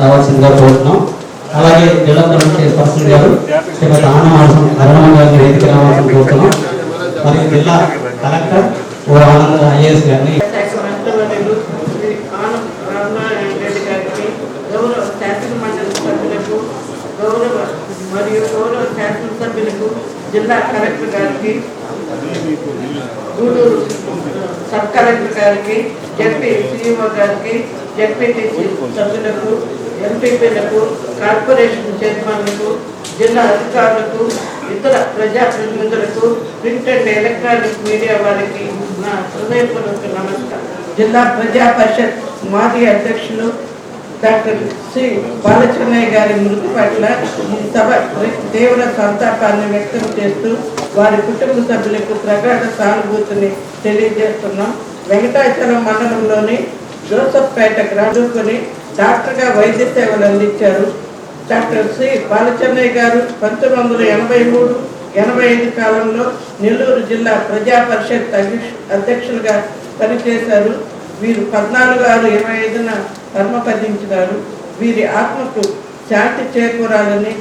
రావాల్సిందిగా కోరుతున్నాం. అలాగే జిల్లా కలెక్టర్ చైర్పర్సన్ గారు శ్రీమతి ఆనమాసం గారిని వేదిక రావాల్సిన కోరుతున్నాం. మరి జిల్లా కలెక్టర్ ఓ ఆనంద ఐఏఎస్ గారిని గౌరవ శాసన సభ్యులకు గౌరవ మరియు జిల్లా కలెక్టర్ గారికి గూడూరు సబ్ కలెక్టర్ గారికి జడ్పీ సిఇఓ గారికి జడ్పీటీసీ సభ్యులకు ఎంపీపీలకు కార్పొరేషన్ చైర్మన్లకు జిల్లా అధికారులకు ఇతర ప్రజాప్రతినిధులకు ప్రింట్ అండ్ ఎలక్ట్రానిక్ మీడియా వారికి నా హృదయపూర్వక నమస్కారం. జిల్లా ప్రజా పరిషత్ మాజీ అధ్యక్షులు డాక్టర్ శ్రీ బాలచన్నయ్య గారి మృతి పట్ల ఈ సభ తీవ్ర సంతాపాన్ని వ్యక్తం చేస్తూ వారి కుటుంబ సభ్యులకు ప్రగాఢ సానుభూతిని తెలియజేస్తున్నాం. వెంకటాచలం మండలంలోని జోసఫ్పేట గ్రామంలోని డాక్టర్గా వైద్య సేవలు అందించారు. డాక్టర్ శ్రీ బాలచెన్నయ్య గారు పంతొమ్మిది వందల ఎనభై మూడు ఎనభై ఐదు కాలంలో నెల్లూరు జిల్లా ప్రజా పరిషత్ అధ్యక్ష అధ్యక్షులుగా పనిచేశారు. వీరు పద్నాలుగు ఆరు ఇరవై ఐదున కర్మపదించినారు. వీరి ఆత్మకు శాంతి చేకూరాలని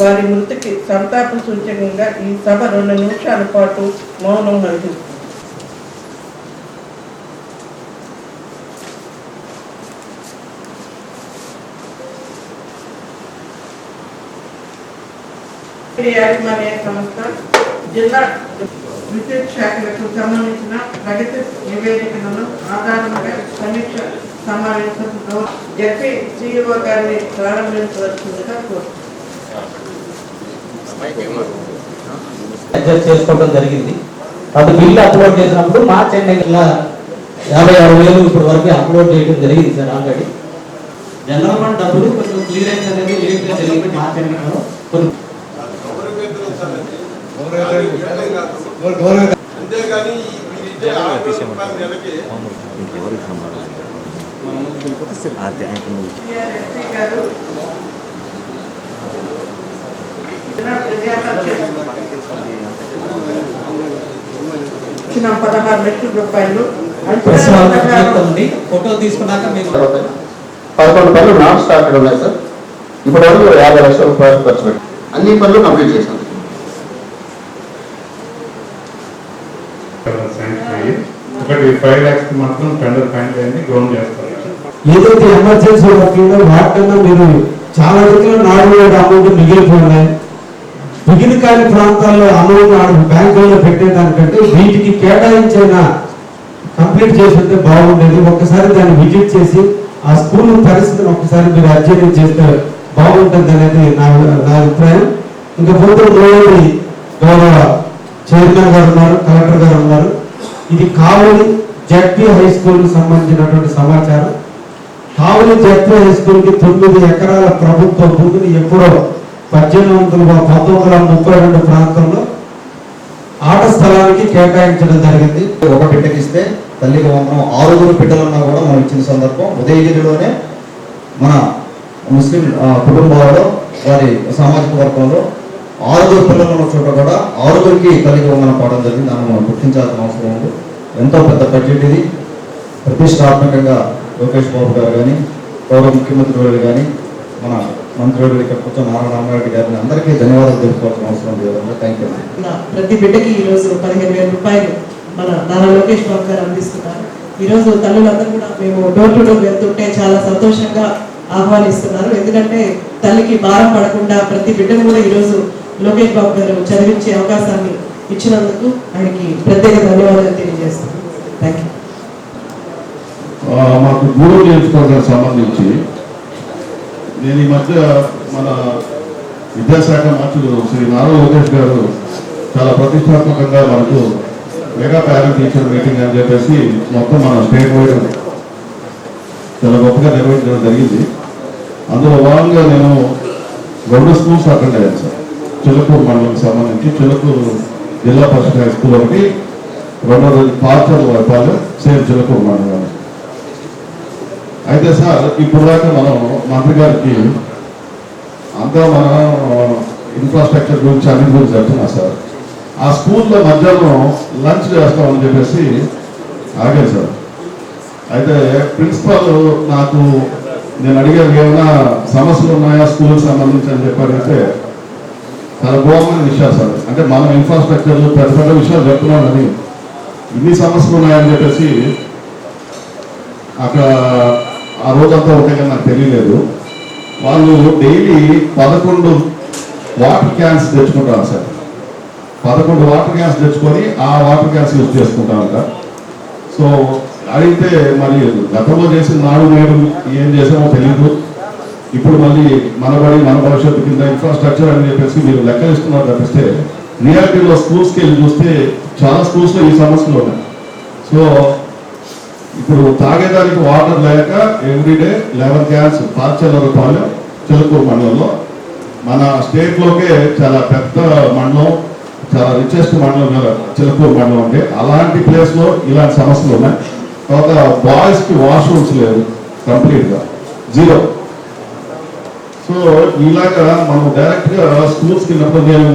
వారి మృతికి సంతాప సూచకంగా ఈ సభ రెండు నిమిషాల పాటు మౌనం వహిస్తుంది ఈ యాజమాన్య సంస్థ జిల్లా విద్యుత్ శాఖలకు సంబంధించిన ప్రగతి నివేదికలను ఆధారంగా సమీక్ష సమావేశంలో జడ్పీ సిఇఓ గారిని ప్రారంభించవలసిందిగా కోరుతున్నాను. అడ్జస్ట్ చేసుకోవడం జరిగింది. అది బిల్లు అప్లోడ్ చేసినప్పుడు మార్చ్ ఎండింగ్లో యాభై ఆరు వేలు ఇప్పటి వరకు అప్లోడ్ చేయడం జరిగింది సార్ ఆల్రెడీ. జనరల్ ఫండ్ డబ్బులు కొంచెం క్లియరెన్స్ అనేది లేట్గా జరిగింది మా చెన్నైలో. కొన్ని అంతేగాని వీరిచ్చే ఆరు వేల రూపాయల నెలకి టిఆర్ఎస్పీ గారు జిల్లా ప్రజా పరిషత్ ఇచ్చిన పదహారు లక్షల రూపాయలు ఫోటో తీసుకున్నాక మీరు పదకొండు పనులు నాన్ స్టార్టెడ్ ఉన్నాయి సార్. ఇప్పటి వరకు యాభై లక్షల రూపాయలు ఖర్చు పెట్టి అన్ని పనులు కంప్లీట్ చేశాం. శాంక్షన్ అయ్యి ఒకటి ఫైవ్ ల్యాక్స్ మాత్రం టెండర్ ఫైనల్ అయింది గ్రౌండ్ చేస్తారు. ఏదైతే ఎమర్జెన్సీ వర్కిందో వాటికన్నా మీరు చాలా దగ్గర నాలుగు వేల అమౌంట్ మిగిలిపోయినాయి. మిగిలి కాని ప్రాంతాల్లో అమౌంట్ బ్యాంకుల్లో పెట్టేదానికంటే వీటికి కేటాయించిన కంప్లీట్ చేసి బాగుండేది. ఒక్కసారి దాన్ని విజిట్ చేసి ఆ స్కూల్ పరిస్థితిని ఒకసారి మీరు అధ్యయనం చేస్తే బాగుంటుంది అనేది నా నా అభిప్రాయం. ఇంకా పోతే గౌరవ చైర్మన్ గారు ఉన్నారు కలెక్టర్ గారు ఉన్నారు. ఇది కావలి జడ్పీ హై స్కూల్కి సంబంధించినటువంటి సమాచారం. కావలి జడ్పీ హై స్కూల్కి తొమ్మిది ఎకరాల ప్రభుత్వ భూమిని ఎప్పుడో పద్దెనిమిది వందల పంతొమ్మిది వందల ముప్పై రెండు ప్రాంతంలో ఆట స్థలానికి కేటాయించడం జరిగింది. ఒక బిడ్డకి ఇస్తే తల్లికి వందనం ఆరుగురు బిడ్డలున్నా కూడా మనం ఇచ్చిన సందర్భం. ఉదయగిరిలోనే మన ముస్లిం కుటుంబాలలో వారి సామాజిక వర్గంలో ఆరుగురు పిల్లలు ఉన్న చోట కూడా ఆరుగురికి కలిగి ఉందని పాడడం జరిగింది. దాన్ని మనం గుర్తించాల్సిన అవసరం ఉంది. ఎంతో పెద్ద బడ్జెట్ ఇది. ప్రతిష్టాత్మకంగా లోకేష్ బాబు గారు కానీ గౌరవ ముఖ్యమంత్రి గారు కానీ మన మంత్రులు ఇక్కడ కూర్చొని నారా రామారెడ్డి గారిని అందరికీ ధన్యవాదాలు తెలుసుకోవాల్సిన అవసరం లేదు థ్యాంక్ యూ ప్రతి బిడ్డకి ఈ రోజు పదిహేను వేల రూపాయలు మన నారా లోకేష్ బాబు గారు అందిస్తున్నారు. ఈ రోజు తల్లులందరూ కూడా మేము డోర్ టు డోర్ వెళ్తుంటే చాలా సంతోషంగా ఆహ్వానిస్తున్నారు. ఎందుకంటే తల్లికి భారం పడకుండా ప్రతి బిడ్డను కూడా ఈరోజు లోకేష్ బాబు గారు చదివించే అవకాశాన్ని ఇచ్చినందుకు ఆయనకి ప్రత్యేక ధన్యవాదాలు తెలియజేస్తాను. థ్యాంక్ యూ మాకు గూడూరు నియోజకవర్గానికి సంబంధించి నేను ఈ మధ్య మన విద్యాశాఖ మంత్రులు శ్రీ నారా లోకేష్ గారు చాలా ప్రతిష్టాత్మకంగా మనకు మెగా పేరెంట్ టీచర్ మీటింగ్ అని చెప్పేసి మొత్తం మన స్టేట్ వైడ్ చాలా గొప్పగా నిర్వహించడం జరిగింది. అందులో భాగంగా నేను రెండు స్కూల్స్ అటెండ్ అయ్యాను సార్. చిలకూరు మండలం సంబంధించి చిలకూరు జిల్లా పరిషత్ హై స్కూల్ ఒకటి రోజుల పార్చర్ వైపాలెం సేమ్ చిలకూరు మండలం. అయితే సార్ ఇప్పుడు దాకా మనం మంత్రి గారికి అంతా మన ఇన్ఫ్రాస్ట్రక్చర్ గురించి అన్ని గురించి చెప్తున్నా సార్. ఆ స్కూల్లో మధ్యాహ్నం లంచ్ చేస్తామని చెప్పేసి ఆగాను సార్. అయితే ప్రిన్సిపాల్ నాకు నేను అడిగాను ఏమైనా సమస్యలు ఉన్నాయా స్కూల్కి సంబంధించి అని చెప్పారంటే చాలా బాగుంది విశ్వాసాలు. అంటే మనం ఇన్ఫ్రాస్ట్రక్చర్లు పెద్ద పెద్ద విషయాలు చెప్తున్నాం ఇన్ని సమస్యలు ఉన్నాయని చెప్పేసి అక్కడ ఆ రోజంతా ఉంటే నాకు తెలియలేదు. వాళ్ళు డైలీ పదకొండు వాటర్ క్యాన్స్ తెచ్చుకుంటారు సార్. పదకొండు వాటర్ క్యాన్స్ తెచ్చుకొని ఆ వాటర్ క్యాన్స్ యూజ్ చేసుకుంటారంట సో అడిగితే మరి గతంలో చేసిన నాడు నేడు ఏం చేసామో తెలియదు ఇప్పుడు మళ్ళీ మనబడి మన భవిష్యత్తు కింద ఇన్ఫ్రాస్ట్రక్చర్ అని చెప్పేసి మీరు లెక్కలు ఇస్తున్నారు తప్పిస్తే రియాలిటీలో స్కూల్స్కి వెళ్ళి చూస్తే చాలా స్కూల్స్లో ఈ సమస్యలు ఉన్నాయి. సో ఇప్పుడు తాగేదానికి వాటర్ లేక ఎవ్రీడే లెవెన్ క్యాన్స్ పార్చల రూపాయలు చిలుకూరు మండలంలో. మన స్టేట్లోకే చాలా పెద్ద మండలం చాలా రిచెస్ట్ మండలం కదా చిలుకూరు మండలం అంటే. అలాంటి ప్లేస్లో ఇలాంటి సమస్యలు ఉన్నాయి. తర్వాత బాయ్స్కి వాష్రూమ్స్ లేవు కంప్లీట్గా జీరో సో ఇలాగా మనం డైరెక్ట్గా స్కూల్స్కి వెళ్ళినప్పుడు నేను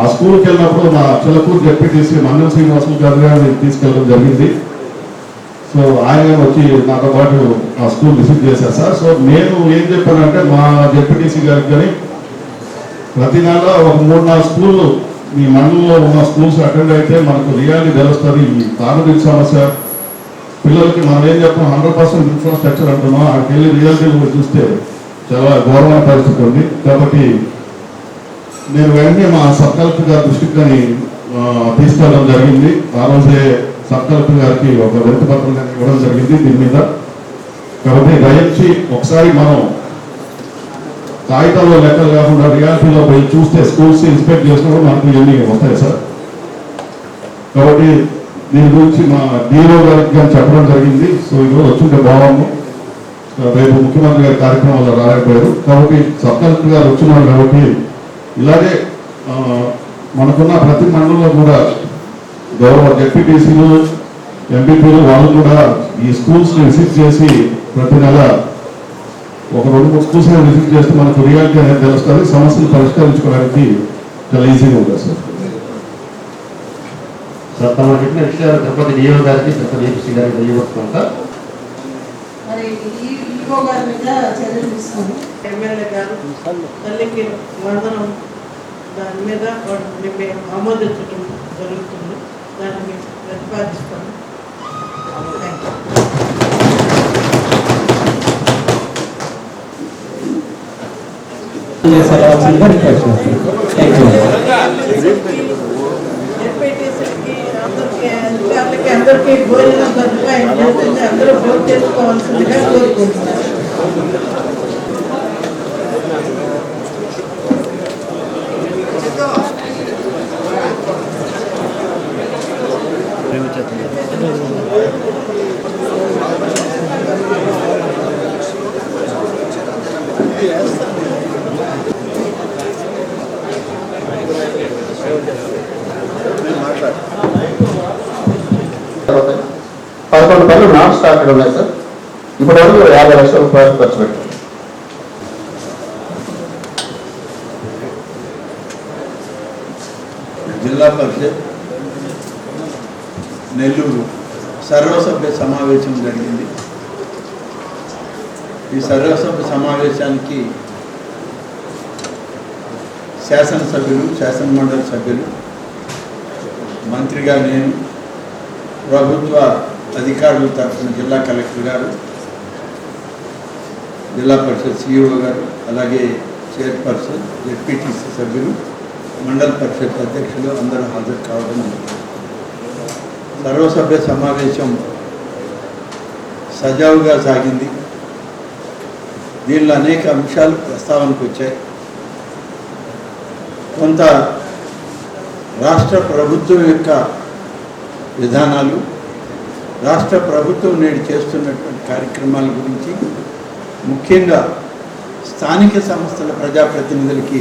ఆ స్కూల్కి వెళ్ళినప్పుడు మా చిలకూరు డిప్యూటీసీ మండల శ్రీనివాసులు గారు గారిని తీసుకెళ్ళడం జరిగింది. సో ఆయన వచ్చి నాతో పాటు ఆ స్కూల్ విజిట్ చేశారు సార్. సో నేను ఏం చెప్పానంటే మా డిప్యూటీసీ గారికి కానీ ప్రతి నెల ఒక మూడు నాలుగు స్కూళ్ళు మీ మండలంలో ఉన్న స్కూల్స్ అటెండ్ అయితే మనకు రియాలిటీ తెలుస్తుంది. ఈ తాగునీటి సమస్య పిల్లలకి మనం ఏం చెప్పాం? హండ్రెడ్ పర్సెంట్ ఇన్ఫ్రాస్ట్రక్చర్ అంటున్నాం. అక్కడికి వెళ్ళి రియాలిటీ చూస్తే చాలా ఘోరమైన పరిస్థితి ఉంది కాబట్టి నేను వెంటనే మా సబ్ కలెక్టర్ గారి దృష్టికి కానీ తీసుకెళ్ళడం జరిగింది. ఆ రోజే సబ్ కలెక్టర్ గారికి ఒక వినతి పత్రం కానీ ఇవ్వడం జరిగింది దీని మీద. కాబట్టి దయచి ఒకసారి మనం కాగితంలో లెక్కలు కాకుండా రియాలిటీలో పోయి చూస్తే స్కూల్స్ ఇన్స్పెక్ట్ చేసినప్పుడు మనకు ఇవన్నీ వస్తాయి సార్. కాబట్టి దీని గురించి మా డీఓ గారికి కానీ చెప్పడం జరిగింది. సో ఈరోజు వచ్చింటే బాగుంది రేపు ముఖ్యమంత్రి గారి కార్యక్రమాల్లో రాలేకపోయారు. కాబట్టి సబ్ కలెక్టర్ గారు వచ్చినారు కాబట్టి ఇలాగే మనకున్న ప్రతి మండలంలో కూడా గౌరవ డెప్యూటీసీలు ఎంపీపీలు వాళ్ళు కూడా ఈ స్కూల్స్ విజిట్ చేసి ప్రతి నెల ఒక రెండు మూడు స్కూల్స్ విజిట్ చేస్తే మనకు రియాలిటీ అనేది తెలుస్తుంది. సమస్యలు పరిష్కరించుకోవడానికి చాలా ఈజీగా ఉంటుంది సార్. సార్ తమ చెప్పిన విషయాలు తిరుపతి గారికి తిరుపతి ఏపీసీ గారికి తెలియవస్తున్నాం ఈవో గారి మీద చర్యలు తీసుకొని ఎమ్మెల్యే గారు తల్లికి వందనం దాని మీద మేము ఆమోదించడం జరుగుతుంది. దాన్ని మేము ప్రతిపాదిస్తాము థ్యాంక్ యూ చేసేవాల్సిందిగా రిక్వెస్ట్ చేస్తున్నాం థ్యాంక్ యూ ఎంపీటీసీకి అందరికీ అధికారులకి అందరికీ భోజనం సదుపాయం చేస్తుంది అందరూ భోజనం చేసుకోవాల్సిందిగా కోరుకుంటున్నారు పదకొండు పనులు నాన్ స్టార్టెడ్ ఉన్నాయి సార్. ఇప్పటి వరకు యాభై లక్షల రూపాయలు ఖర్చు పెట్టాం జిల్లా పరిషత్ నెల్లూరు సర్వసభ్య సమావేశం జరిగింది. ఈ సర్వసభ్య సమావేశానికి శాసనసభ్యులు శాసనమండలి సభ్యులు మంత్రిగా నేను ప్రభుత్వ అధికారుల తరఫున జిల్లా కలెక్టర్ గారు జిల్లా పరిషత్ సిఇఓ గారు అలాగే చైర్పర్సన్ జెడ్పీటీసీ సభ్యులు మండల పరిషత్ అధ్యక్షులు అందరూ హాజరు కావడం సర్వసభ్య సమావేశం సజావుగా సాగింది. దీనిలో అనేక అంశాలు ప్రస్తావనకు వచ్చాయి. కొంత రాష్ట్ర ప్రభుత్వం యొక్క విధానాలు రాష్ట్ర ప్రభుత్వం నేడు చేస్తున్నటువంటి కార్యక్రమాల గురించి ముఖ్యంగా స్థానిక సంస్థల ప్రజాప్రతినిధులకి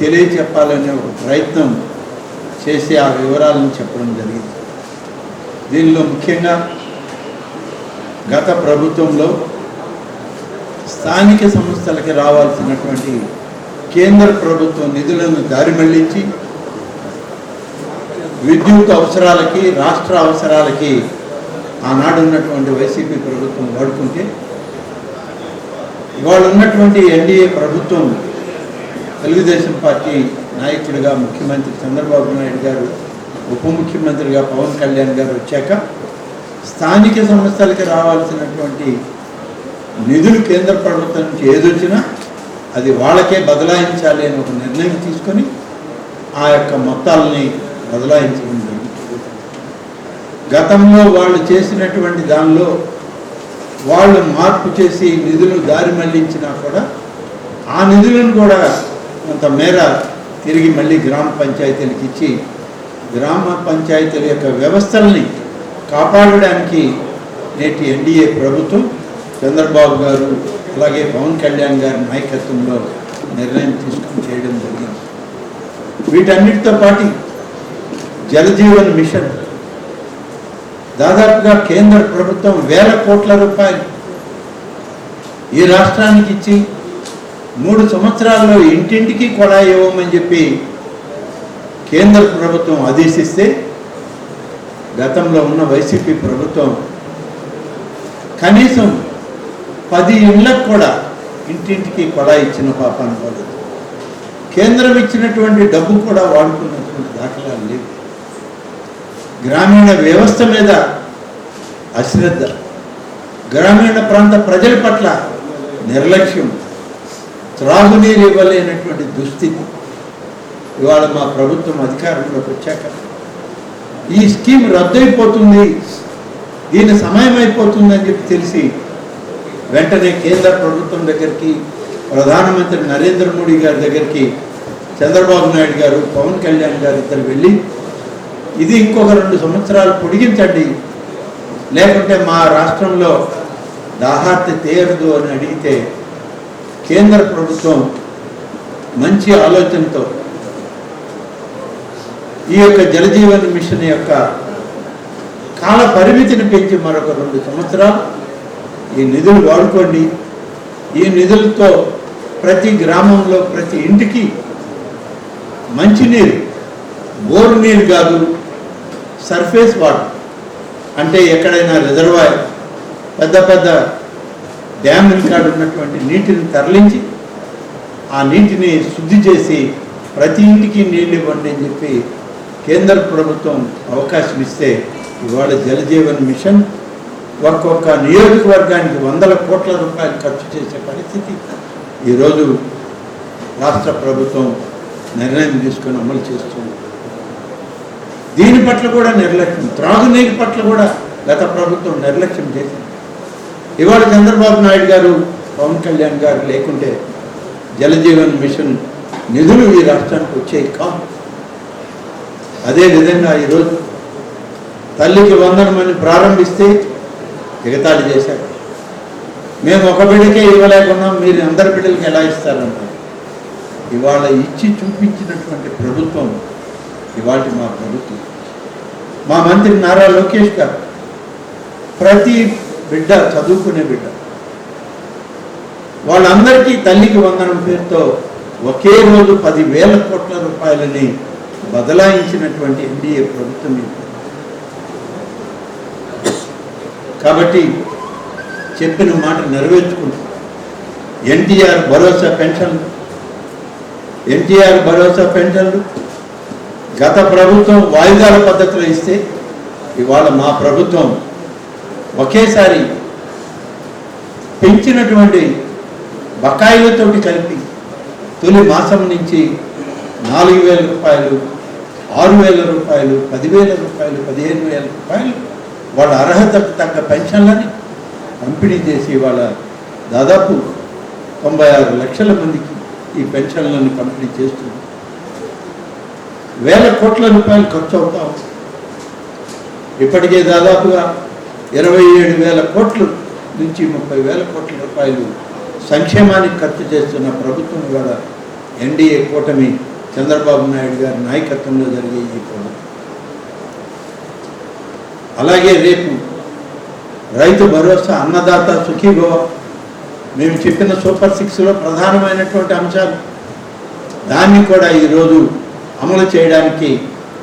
తెలియచెప్పాలనే ఒక ప్రయత్నం చేసి ఆ వివరాలను చెప్పడం జరిగింది. దీనిలో ముఖ్యంగా గత ప్రభుత్వంలో స్థానిక సంస్థలకి రావాల్సినటువంటి కేంద్ర ప్రభుత్వం నిధులను దారి మళ్ళించి విద్యుత్ అవసరాలకి రాష్ట్ర అవసరాలకి ఆనాడు ఉన్నటువంటి వైసీపీ ప్రభుత్వం వాడుకుంటే ఇవాళ ఉన్నటువంటి ఎన్డీఏ ప్రభుత్వం తెలుగుదేశం పార్టీ నాయకుడిగా ముఖ్యమంత్రి చంద్రబాబు నాయుడు గారు ఉప ముఖ్యమంత్రిగా పవన్ కళ్యాణ్ గారు వచ్చాక స్థానిక సంస్థలకి రావాల్సినటువంటి నిధులు కేంద్ర ప్రభుత్వం నుంచి ఏదొచ్చినా అది వాళ్ళకే బదలాయించాలి అని ఒక నిర్ణయం తీసుకొని ఆ యొక్క మొత్తాలని బదలాయించడం గతంలో వాళ్ళు చేసినటువంటి దానిలో వాళ్ళు మార్పు చేసి నిధులు దారి మళ్ళించినా కూడా ఆ నిధులను కూడా కొంత మేర తిరిగి మళ్ళీ గ్రామ పంచాయతీలకు ఇచ్చి గ్రామ పంచాయతీల యొక్క వ్యవస్థల్ని కాపాడడానికి నేటి ఎన్డీఏ ప్రభుత్వం చంద్రబాబు గారు అలాగే పవన్ కళ్యాణ్ గారి నాయకత్వంలో నిర్ణయం తీసుకుని చేయడం జరిగింది. వీటన్నిటితో పాటు జలజీవన్ మిషన్ దాదాపుగా కేంద్ర ప్రభుత్వం వేల కోట్ల రూపాయలు ఈ రాష్ట్రానికి ఇచ్చి మూడు సంవత్సరాల్లో ఇంటింటికి కూడా ఇవ్వమని చెప్పి కేంద్ర ప్రభుత్వం ఆదేశిస్తే గతంలో ఉన్న వైసీపీ ప్రభుత్వం కనీసం పది ఇళ్ళకు కూడా ఇంటింటికి కొడాయి ఇచ్చిన పాపాన్ని పోలేదు కేంద్రం ఇచ్చినటువంటి డబ్బు కూడా వాడుకున్నటువంటి దాఖలాలు లేవు. గ్రామీణ వ్యవస్థ మీద అశ్రద్ధ. గ్రామీణ ప్రాంత ప్రజల పట్ల నిర్లక్ష్యం త్రాగునీరు ఇవ్వలేనటువంటి దుస్థితి. ఇవాళ మా ప్రభుత్వం అధికారంలోకి వచ్చాక ఈ స్కీమ్ రద్దయిపోతుంది దీని సమయం అయిపోతుందని చెప్పి తెలిసి వెంటనే కేంద్ర ప్రభుత్వం దగ్గరికి ప్రధానమంత్రి నరేంద్ర మోడీ గారి దగ్గరికి చంద్రబాబు నాయుడు గారు పవన్ కళ్యాణ్ గారు ఇద్దరు వెళ్ళి ఇది ఇంకొక రెండు సంవత్సరాలు పొడిగించండి. లేకుంటే మా రాష్ట్రంలో దాహార్తి తీయరదు అని అడిగితే కేంద్ర ప్రభుత్వం మంచి ఆలోచనతో ఈ యొక్క జలజీవన్ మిషన్ యొక్క కాల పరిమితిని పెంచి మరొక రెండు సంవత్సరాలు ఈ నిధులు వాడుకోండి. ఈ నిధులతో ప్రతి గ్రామంలో ప్రతి ఇంటికి మంచినీరు బోరు నీరు కాదు సర్ఫేస్ వాటర్ అంటే ఎక్కడైనా రిజర్వాయర్ పెద్ద పెద్ద డ్యామ్ రికార్డు ఉన్నటువంటి నీటిని తరలించి ఆ నీటిని శుద్ధి చేసి ప్రతి ఇంటికి నీళ్ళు ఇవ్వండి అని చెప్పి కేంద్ర ప్రభుత్వం అవకాశం ఇస్తే ఇవాళ జలజీవన్ మిషన్ ఒక్కొక్క నియోజకవర్గానికి వందల కోట్ల రూపాయలు ఖర్చు చేసే పరిస్థితి. ఈరోజు రాష్ట్ర ప్రభుత్వం నిర్ణయం తీసుకొని అమలు చేస్తుంది. దీని పట్ల కూడా నిర్లక్ష్యం. త్రాగునీటి పట్ల కూడా గత ప్రభుత్వం నిర్లక్ష్యం చేసింది. ఇవాళ చంద్రబాబు నాయుడు గారు పవన్ కళ్యాణ్ గారు లేకుంటే జలజీవన్ మిషన్ నిధులు ఈ రాష్ట్రానికి వచ్చేవి కావు. అదేవిధంగా ఈరోజు తల్లికి వందనమని ప్రారంభిస్తే ఎగతాళి చేశారు. మేము ఒక బిడ్డకే ఇవ్వలేకున్నాం మీరు అందరి బిడ్డలకి ఎలా ఇస్తారంటారు? ఇవాళ ఇచ్చి చూపించినటువంటి ప్రభుత్వం ఇవాళ మా ప్రభుత్వం. మా మంత్రి నారా లోకేష్ గారు. ప్రతి బిడ్డ చదువుకునే బిడ్డ. వాళ్ళందరికీ తల్లికి వందనం పేరుతో ఒకే రోజు పదివేల కోట్ల రూపాయలని బదలాయించినటువంటి ఎన్డీఏ ప్రభుత్వం కాబట్టి చెప్పిన మాట నెరవేర్చుకుంటాం ఎన్టీఆర్ భరోసా పెన్షన్లు. ఎన్టీఆర్ భరోసా పెన్షన్లు. గత ప్రభుత్వం వాయిదాల పద్ధతిలో ఇస్తే ఇవాళ మా ప్రభుత్వం ఒకేసారి పెంచినటువంటి బకాయిలతోటి కలిపి తొలి మాసం నుంచి నాలుగు వేల రూపాయలు ఆరు వేల రూపాయలు పదివేల రూపాయలు పదిహేను వేల రూపాయలు వాళ్ళ అర్హతకు తగ్గ పెన్షన్లని పంపిణీ చేసి వాళ్ళ దాదాపు తొంభై ఆరు లక్షల మందికి ఈ పెన్షన్లను పంపిణీ చేస్తుంది వేల కోట్ల రూపాయలు ఖర్చు అవుతా ఉంది. ఇప్పటికే దాదాపుగా ఇరవై ఏడు వేల కోట్లు నుంచి ముప్పై వేల కోట్ల రూపాయలు సంక్షేమానికి ఖర్చు చేస్తున్న ప్రభుత్వం కూడా ఎన్డీఏ కూటమి చంద్రబాబు నాయుడు గారి నాయకత్వంలో జరిగే ఈ ప్రభుత్వం అలాగే రేపు రైతు భరోసా అన్నదాత సుఖీభవ మేము చెప్పిన సూపర్ సిక్స్లో ప్రధానమైనటువంటి అంశాలు దాన్ని కూడా ఈరోజు అమలు చేయడానికి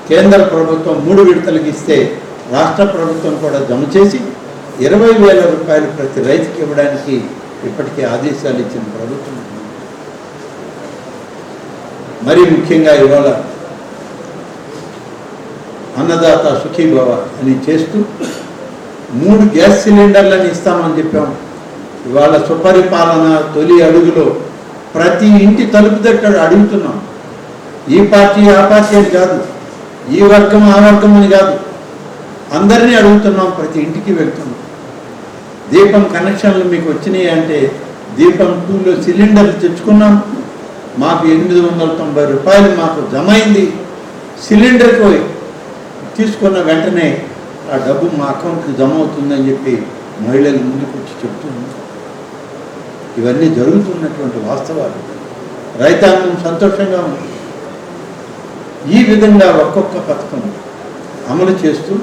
కేంద్ర ప్రభుత్వం మూడు విడతలకు ఇస్తే రాష్ట్ర ప్రభుత్వం కూడా జమ చేసి ఇరవై వేల రూపాయలు ప్రతి రైతుకి ఇవ్వడానికి ఇప్పటికే ఆదేశాలు ఇచ్చిన ప్రభుత్వం. మరి ముఖ్యంగా ఇవాళ అన్నదాత సుఖీభవ అని చేస్తూ మూడు గ్యాస్ సిలిండర్లను ఇస్తామని చెప్పాం. ఇవాళ సుపరిపాలన తొలి అడుగులో ప్రతి ఇంటి తలుపు దగ్గర అడుగుతున్నాం. ఈ పార్టీ ఆ పార్టీ అని కాదు. ఈ వర్గం ఆ వర్గం అని కాదు. అందరినీ అడుగుతున్నాం ప్రతి ఇంటికి వెళ్తున్నాం. దీపం కనెక్షన్లు మీకు వచ్చినాయి అంటే దీపం టూలో సిలిండర్లు తెచ్చుకున్నాం. మాకు ఎనిమిది వందల తొంభై రూపాయలు మాకు జమ అయింది సిలిండర్కు తీసుకున్న వెంటనే ఆ డబ్బు మా అకౌంట్కి జమ అవుతుందని చెప్పి మహిళలు ముందుకు వచ్చి చెప్తున్నారు ఇవన్నీ జరుగుతున్నటువంటి వాస్తవాలు. రైతాంగం సంతోషంగా ఉంది. ఈ విధంగా ఒక్కొక్క పథకం అమలు చేస్తూ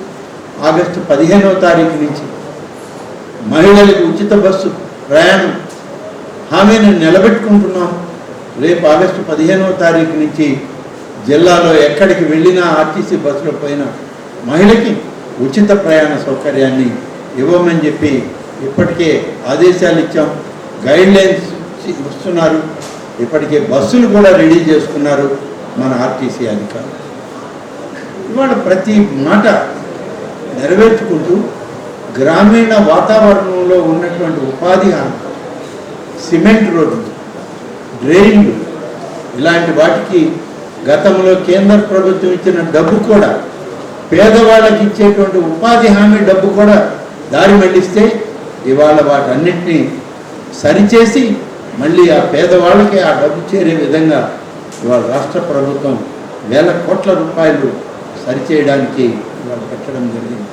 ఆగస్టు పదిహేనవ తారీఖు నుంచి మహిళలకు ఉచిత బస్సు ప్రయాణం హామీని నిలబెట్టుకుంటున్నాం రేపు ఆగస్టు పదిహేనవ తారీఖు నుంచి జిల్లాలో ఎక్కడికి వెళ్ళినా ఆర్టీసీ బస్సులో పోయిన మహిళకి ఉచిత ప్రయాణ సౌకర్యాన్ని ఇవ్వమని చెప్పి ఇప్పటికే ఆదేశాలు ఇచ్చాం. గైడ్ లైన్స్ ఇస్తున్నారు. ఇప్పటికే బస్సులు కూడా రెడీ చేసుకున్నారు. మన ఆర్టీసీ అధికారులు ఇవాళ ప్రతి మాట నెరవేర్చుకుంటూ గ్రామీణ వాతావరణంలో ఉన్నటువంటి ఉపాధి హామీ సిమెంట్ రోడ్లు డ్రైన్లు ఇలాంటి వాటికి గతంలో కేంద్ర ప్రభుత్వం ఇచ్చిన డబ్బు కూడా పేదవాళ్ళకి ఇచ్చేటువంటి ఉపాధి హామీ డబ్బు కూడా దారి మళ్ళిస్తే ఇవాళ వాటన్నిటినీ సరిచేసి మళ్ళీ ఆ పేదవాళ్ళకి ఆ డబ్బు చేరే విధంగా ఇవాళ రాష్ట్ర ప్రభుత్వం వేల కోట్ల రూపాయలు సరిచేయడానికి ఇవాళ పెట్టడం జరిగింది.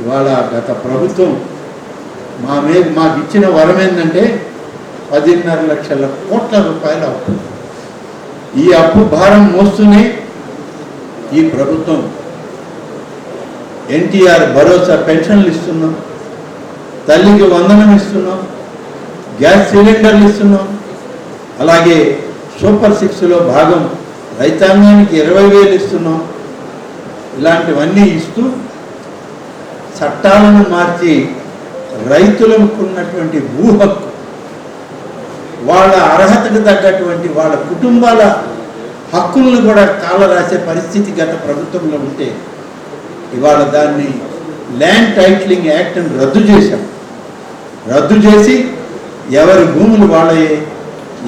ఇవాళ గత ప్రభుత్వం మా మీద మాకు ఇచ్చిన వరం ఏంటంటే పదిన్నర లక్షల కోట్ల రూపాయల అప్పు. ఈ అప్పు భారం మోస్తూనే ఈ ప్రభుత్వం ఎన్టీఆర్ భరోసా పెన్షన్లు ఇస్తున్నాం తల్లికి వందనం ఇస్తున్నాం గ్యాస్ సిలిండర్లు ఇస్తున్నాం అలాగే సూపర్ సిక్స్లో భాగం రైతాంగానికి ఇరవై వేలు ఇస్తున్నాం. ఇలాంటివన్నీ ఇస్తూ చట్టాలను మార్చి రైతులకు ఉన్నటువంటి భూ హక్కు వాళ్ళ అర్హతకు తగ్గటువంటి వాళ్ళ కుటుంబాల హక్కులను కూడా కాల రాసే పరిస్థితి గత ప్రభుత్వంలో ఉంటే ఇవాళ దాన్ని ల్యాండ్ టైటిలింగ్ యాక్ట్ని రద్దు చేశాం. రద్దు చేసి ఎవరి భూములు వాళ్ళయే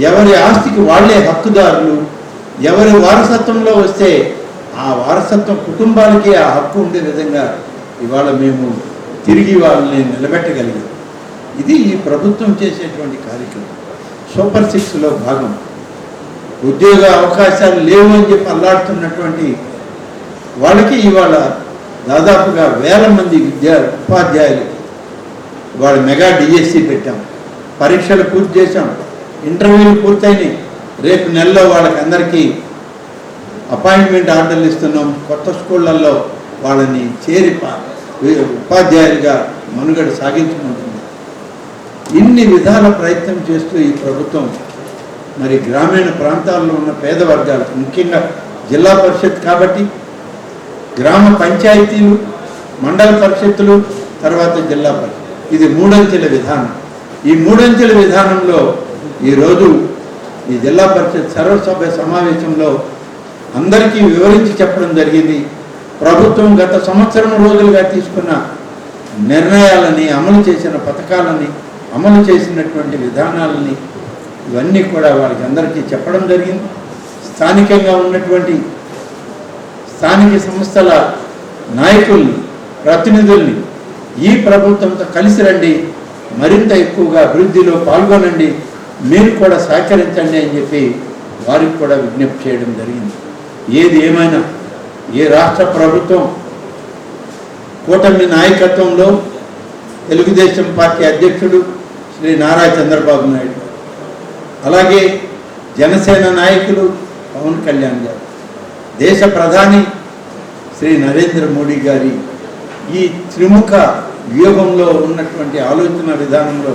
ఎవరి ఆస్తికి వాళ్ళే హక్కుదారులు ఎవరి వారసత్వంలో వస్తే ఆ వారసత్వం కుటుంబానికి ఆ హక్కు ఉండే విధంగా ఇవాళ మేము తిరిగి వాళ్ళని నిలబెట్టగలిగాం. ఇది ఈ ప్రభుత్వం చేసేటువంటి కార్యక్రమం. సూపర్ సిక్స్లో భాగం. ఉద్యోగ అవకాశాలు లేవు అని చెప్పి అల్లాడుతున్నటువంటి వాళ్ళకి ఇవాళ దాదాపుగా వేల మంది విద్యా ఉపాధ్యాయులు వాళ్ళ మెగా డిఎస్సి పెట్టాం. పరీక్షలు పూర్తి చేశాం. ఇంటర్వ్యూలు పూర్తయినాయి. రేపు నెలలో వాళ్ళకి అందరికీ అపాయింట్మెంట్ ఆర్డర్లు ఇస్తున్నాం. కొత్త స్కూళ్ళల్లో వాళ్ళని చేరి ఉపాధ్యాయులుగా మనుగడ సాగించుకుంటుంది. ఇన్ని విధాల ప్రయత్నం చేస్తూ ఈ ప్రభుత్వం మరి గ్రామీణ ప్రాంతాల్లో ఉన్న పేద వర్గాలకు ముఖ్యంగా జిల్లా పరిషత్ కాబట్టి గ్రామ పంచాయతీలు మండల పరిషత్తులు తర్వాత జిల్లా పరిషత్. ఇది మూడంచెల విధానం. ఈ మూడంచెల విధానంలో ఈరోజు ఈ జిల్లా పరిషత్ సర్వసభ్య సమావేశంలో అందరికీ వివరించి చెప్పడం జరిగింది. ప్రభుత్వం గత సంవత్సరం రోజులుగా తీసుకున్న నిర్ణయాలని అమలు చేసిన పథకాలని అమలు చేసినటువంటి విధానాలని ఇవన్నీ కూడా వాళ్ళకి అందరికీ చెప్పడం జరిగింది. స్థానికంగా ఉన్నటువంటి స్థానిక సంస్థల నాయకుల్ని ప్రతినిధుల్ని ఈ ప్రభుత్వంతో కలిసి రండి. మరింత ఎక్కువగా అభివృద్ధిలో పాల్గొనండి. మీరు కూడా సహకరించండి అని చెప్పి వారికి కూడా విజ్ఞప్తి చేయడం జరిగింది. ఏది ఏమైనా ఏ రాష్ట్ర ప్రభుత్వం కూటమి నాయకత్వంలో తెలుగుదేశం పార్టీ అధ్యక్షుడు శ్రీ నారా చంద్రబాబు నాయుడు అలాగే జనసేన నాయకులు పవన్ కళ్యాణ్ గారు దేశ ప్రధాని శ్రీ నరేంద్ర మోడీ గారి ఈ త్రిముఖ వ్యూహంలో ఉన్నటువంటి ఆలోచన విధానంలో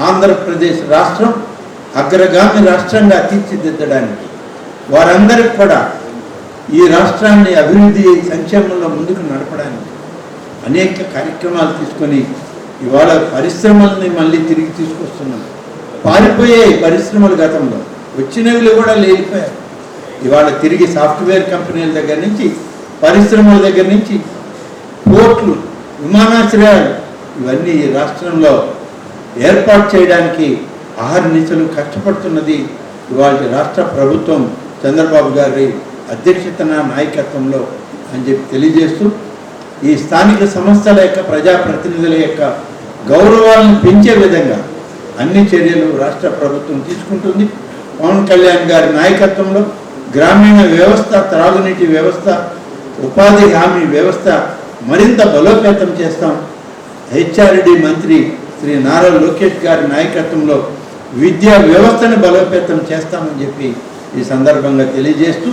ఆంధ్రప్రదేశ్ రాష్ట్రం అగ్రగామి రాష్ట్రంగా తీర్చిదిద్దడానికి వారందరికి కూడా ఈ రాష్ట్రాన్ని అభివృద్ధి సంక్షేమంలో ముందుకు నడపడానికి అనేక కార్యక్రమాలు తీసుకొని ఇవాళ పరిశ్రమల్ని మళ్ళీ తిరిగి తీసుకొస్తున్నాం. పారిపోయాయి పరిశ్రమలు గతంలో వచ్చినవి కూడా లేకపోయారు ఇవాళ తిరిగి సాఫ్ట్వేర్ కంపెనీల దగ్గర నుంచి పరిశ్రమల దగ్గర నుంచి పోర్ట్లు విమానాశ్రయాలు ఇవన్నీ ఈ రాష్ట్రంలో ఏర్పాటు చేయడానికి ఆరు నిశలు కష్టపడుతున్నది ఇవాళ రాష్ట్ర ప్రభుత్వం చంద్రబాబు గారి అధ్యక్షతన నాయకత్వంలో అని చెప్పి తెలియజేస్తూ ఈ స్థానిక సంస్థల యొక్క ప్రజాప్రతినిధుల యొక్క గౌరవాలను పెంచే విధంగా అన్ని చర్యలు రాష్ట్ర ప్రభుత్వం తీసుకుంటుంది. పవన్ కళ్యాణ్ గారి నాయకత్వంలో గ్రామీణ వ్యవస్థ త్రాగునీటి వ్యవస్థ ఉపాధి హామీ వ్యవస్థ మరింత బలోపేతం చేస్తాం. హెచ్ఆర్డి మంత్రి శ్రీ నారా లోకేష్ గారి నాయకత్వంలో విద్యా వ్యవస్థను బలోపేతం చేస్తామని చెప్పి ఈ సందర్భంగా తెలియజేస్తూ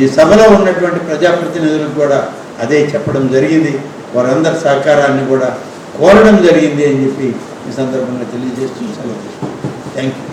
ఈ సభలో ఉన్నటువంటి ప్రజాప్రతినిధులకు కూడా అదే చెప్పడం జరిగింది. వారందరి సహకారాన్ని కూడా కోరడం జరిగింది అని చెప్పి ఈ సందర్భంగా తెలియజేస్తూ సెలవు థ్యాంక్ యూ